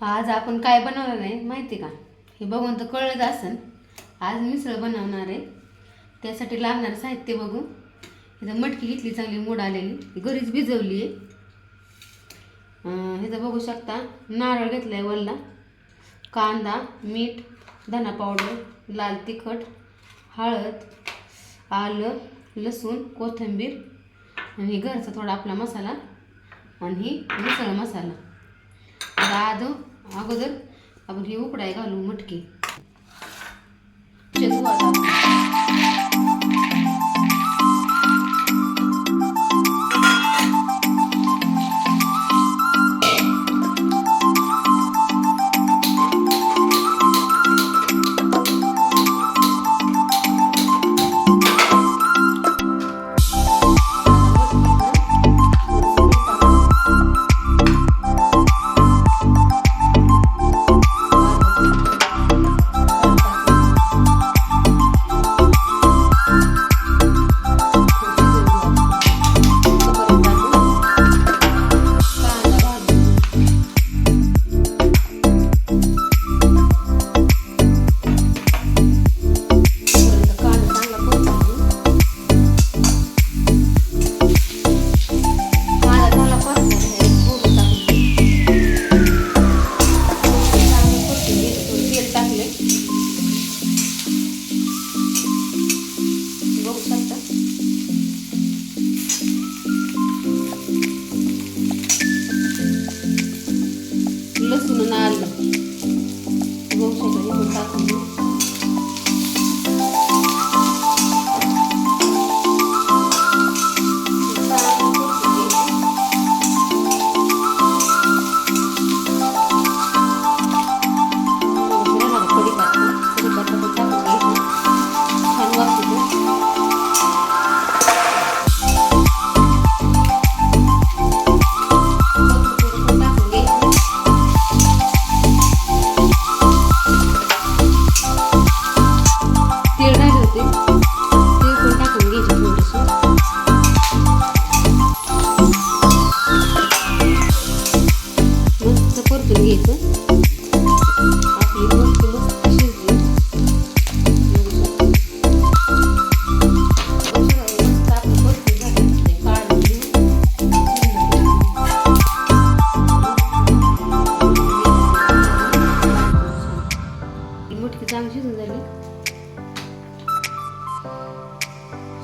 आज आपण काय बनवणार आहे माहिती का? हे बघून तर कळलंच असेल. आज मिसळ बनवणार आहे. त्यासाठी लागणारं साहित्य बघू इथं मटकी घेतली चांगली मोड आलेली. घरीच भिजवली आहे. इथं बघू शकता नारळ घेतला आहे वल्ला. कांदा मीठ धना पावडर लाल तिखट हळद आलं लसूण कोथिंबीर. आणि घरचा थोडा आपला मसाला आणि मिसळ मसाला. बाद अगोदर आपण हे उकडाय घालू मटकी.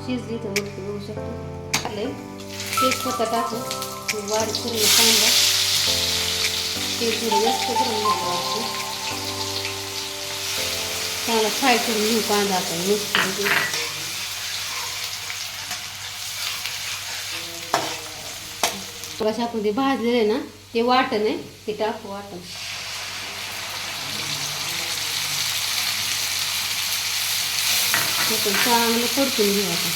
शिजली तर मटकी होऊ शकतो. आले तेजपत्ता टाकू. वाढ करून कांदा ते थोडं जास्त करून घ्यायला चांगला फ्राय करून घेऊ कांदा आता मस्त पैकी. आपण ते भाजलेलं आहे ना ते वाटण आहे. ते टाकू वाटण. हे पण चांगलं परतून घेऊ आता.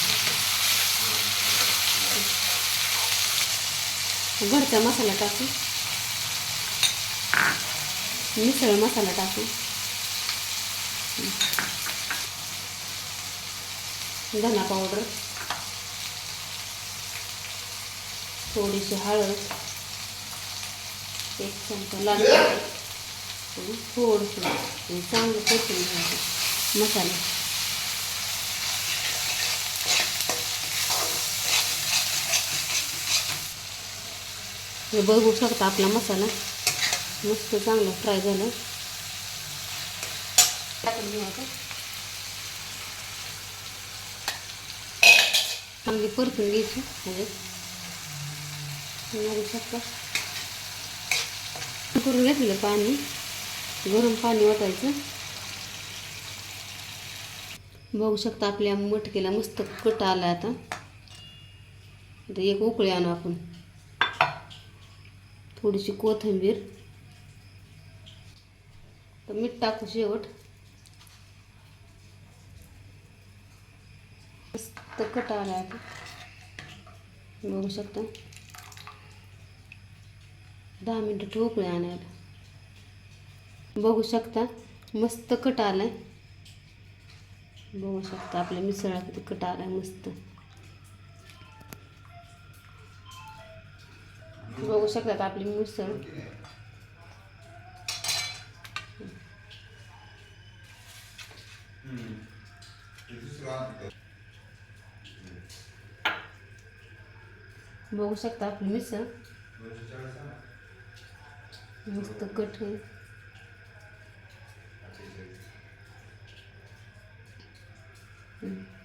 घरचा मसाला टाकू. मिसळ मसाला टाकू. धना पावडर. थोडीशी हळद. एक चमचा लाल तिखट. चांगलं परतून घ्यायचं. मसाला. हे बघू शकता आपला मसाला. मस्त चांगला फ्राय झाला. आता. चांगली परतून घ्यायची म्हणजे. बघू शकता. करून घेतलं पाणी. गरम पाणी वाटायचं. बघू शकता आपल्या मटकेला मस्त कट आला आता. आता एक उकळी आणू आपण. थोडीशी कोथिंबीर. तर मीठ टाकू शेवट. मस्त कट आला आता. बघू शकता. दहा मिनटं ठोकळे आणायला बघू शकता मस्त कट आहे बघू शकता आपल्या मिसळा किती कट आहे मस्त. बघू शकतात आपली मिसळ. बघू शकता आपली मिसळ. मस्त कट Mm-hmm.